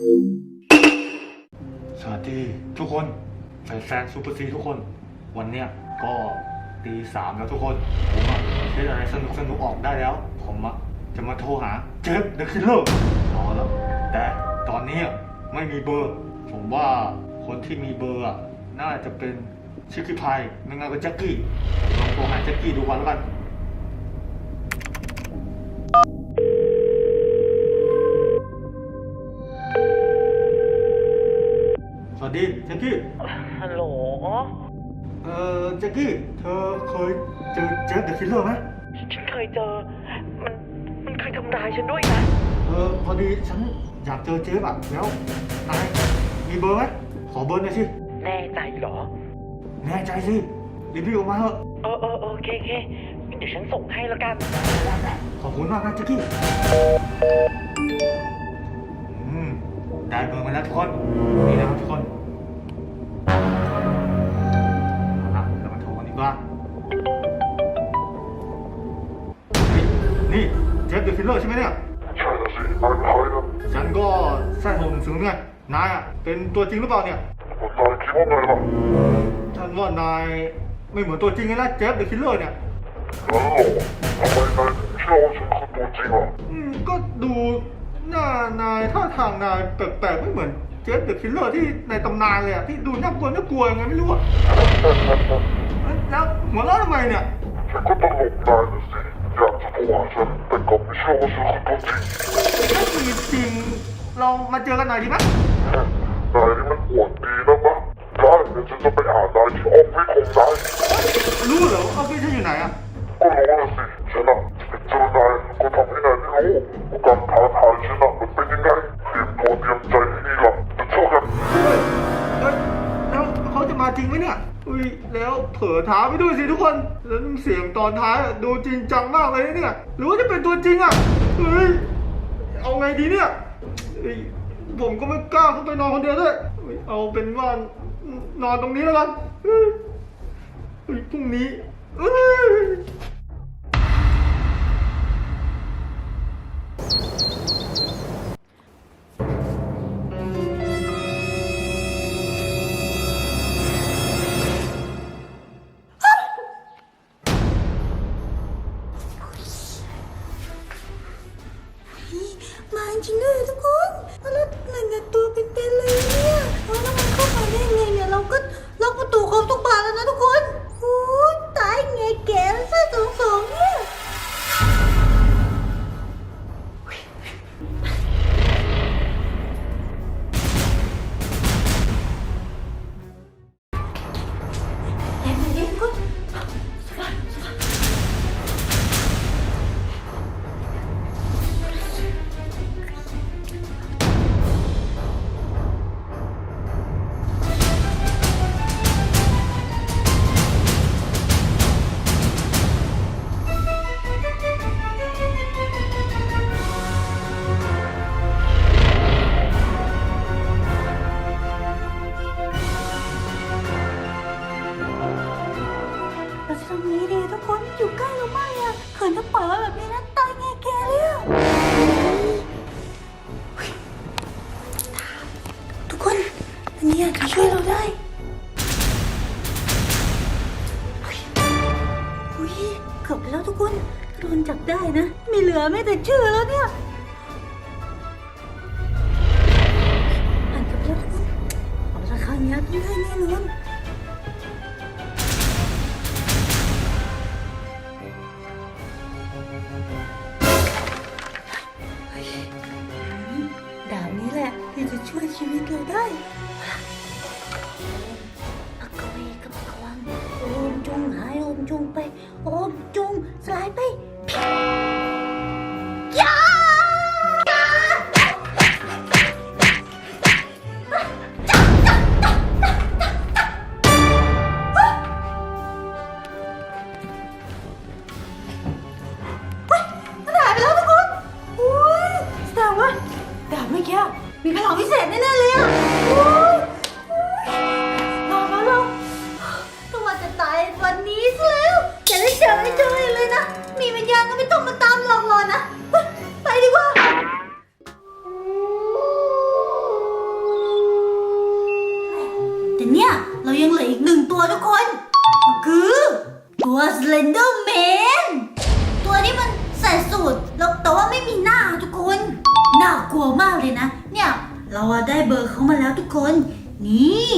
สวัสดีทุกคนแฟนซูเปอร์ซีทุกคน วันเนี้ยก็ตีสามแล้วทุกคน ผมอะเล่นอะไรสนุกสนุกออกได้แล้ว ผมอะจะมาโทรหาเจฟเดอะคิลเลอร์เอแล้ว แต่ตอนนี้ไม่มีเบอร์ ผมว่าคนที่มีเบอร์อะน่าจะเป็นชิคกี้พายไม่งั้นก็แจ็คกี้ลองโทรหาแจ็คกี้ดูก่อนแล้วกัน สวัสดีแจ็คกี้ ฮัลโหล เอ่อแจ็คกี้ เธอเคยเจอเจฟเดอะคิลเลอร์ไหมฉันเคยเจอ มันมันเคยทำร้ายฉันด้วยนะ เออพอดีฉันอยากเจอเจฟอะแล้วนายมีเบอร์ไหมขอเบอร์หน่อยสิแน่ใจเหรอ แน่ใจสิรีวิวออกมาเถอะเออเออเออโอเคโอเคเดี๋ยวฉันส่งให้แล้วกัน ขอบคุณมากนะแจ็คกี้อืม ได้เบอร์มาแล้วทุกคนนี่นะครับทุกคนเอาละเรามาโทรกันดีกว่านี่นี่เจฟเดอะคิลเลอร์ใช่ไหมเนี่ย ใช่แล้วสินายเป็นใครนะฉันก็แท้ผมถึงไงนายอะเป็นตัวจริงหรือเปล่าเนี่ยนายคิดว่าไงล่ะฉันว่านายไม่เหมือนตัวจริงเลยนะเจฟเดอะคิลเลอร์เนี่ยงั้นเหรอทำไมนายเชื่อว่าฉันคือตัวจริงอะ อืมก็ดู หน้านายท่าทางนายแปลกๆไม่เหมือนเจฟเดอะคิลเลอร์ที่ในตำนานเลยอะที่ดูน่ากลัวน่ากลัวยังไงไม่รู้อะแล้วหัวเราะทำไมเนี่ยฉันก็ตลกนายนะสิ อยากจะโทรหาฉันแต่กลับไม่เชื่อว่าฉันคือตัวจริงถ้ามีจริงเรามาเจอกันหน่อยดีไหมนายนี่มันอวดดีนะมะได้เดี๋ยวฉันจะไปหานายที่ออฟฟิศของนายรู้เหรอว่าออฟฟิศฉันอยู่ไหนอะ ท้าไปด้วยสิทุกคน แล้วเสียงตอนท้ายอะดูจริงจังมากเลยนะเนี่ย หรือว่าจะเป็นตัวจริงอะ เฮ้ย เอาไงดีเนี่ยเฮ้ยผมก็ไม่กล้าเข้าไปนอนคนเดียวด้วยเฮ้ยเอาเป็นว่านอนตรงนี้แล้วกันเฮ้ยเฮ้ยพรุ่งนี้เฮ้ย ริงด้วยทุกคนแล้วนั่นน่ะตัวเป็นๆเลยเนี่ยเอาแล้วมันเข้ามาได้ไงเนี่ยเราก็ อันนี้อาจจะช่วยเราได้คุยเกือบแล้วทุกคนโดนจับได้นะ ไม่เหลือแม้แต่ชื่อแล้วเนี่ยอ่านจบแล้วทุกคนเอาราคาเนี้ยต้องได้แน่นอนดาบนี้แหละที่จะช่วยชีวิตเราได้ ตัวทุกคนคือตัว Slender Man ตัวนี้มันใส่สูตรแล้วแต่ว่าไม่มีหน้าทุกคนน่ากลัวมากเลยนะ เนี่ย เราได้เบอร์เขามาแล้วทุกคน นี่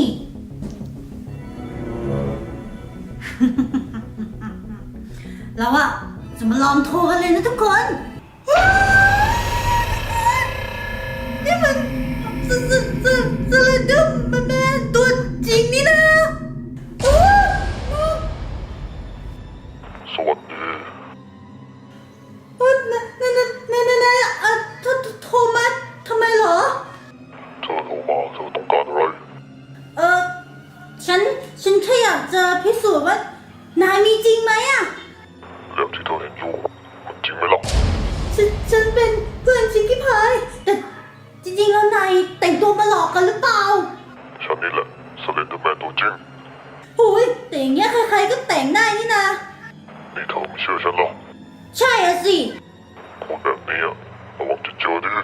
เราอะจะมาลองโทรกันเลยนะทุกคนนี่มันสสสสเลนเดอร์ ชื่อฉันเหรอใช่อะสิคนแบบนี้อะระวังจะเจอดี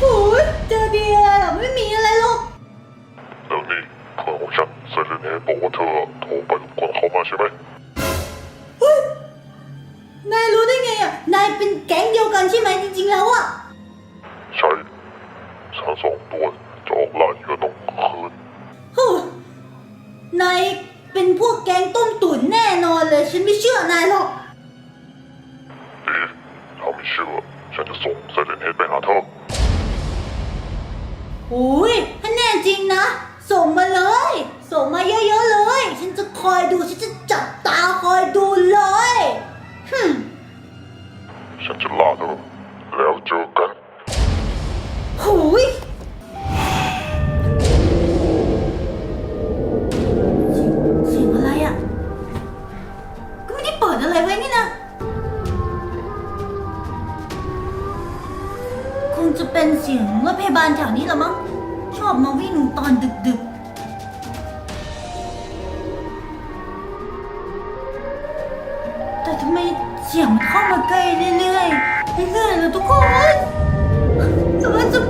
โอ้ยเจอดีอะไรอะไม่มีอะไรหรอกแล้วนี่เพื่อนของฉันเซเลนเฮดบอกว่าเธอโทรไปรบกวนเขามาใช่ไหมเฮ้ยนายรู้ได้ไงอะนายเป็นแก๊งเดียวกันใช่ไหมจริงๆแล้วอะใช่ฉันสองตัวจะออกล่าเหยื่อต้องคืนโอ้นายเป็นพวกแก๊งต้มตุ๋นแน่นอนเลย ฉันไม่เชื่อนายหรอก ฉันจะส่งเซเลนเฮดไปหาเธอโอ้ยถ้าแน่จริงนะ ส่งมาเลย ส่งมาเยอะๆเลย ฉันจะคอยดู ฉันจะจับตาคอยดูเลยฮึม ฉันจะล่าเธอ งจะเป็นเสียงรถพยาบาลแถวนี้ละมั้ง ชอบมาวิ่งตอนดึกๆ แต่ทำไมเสียงมันเข้ามาใกล้เรื่อยๆเรื่อยๆเลยทุกคนแต่ว่าจะ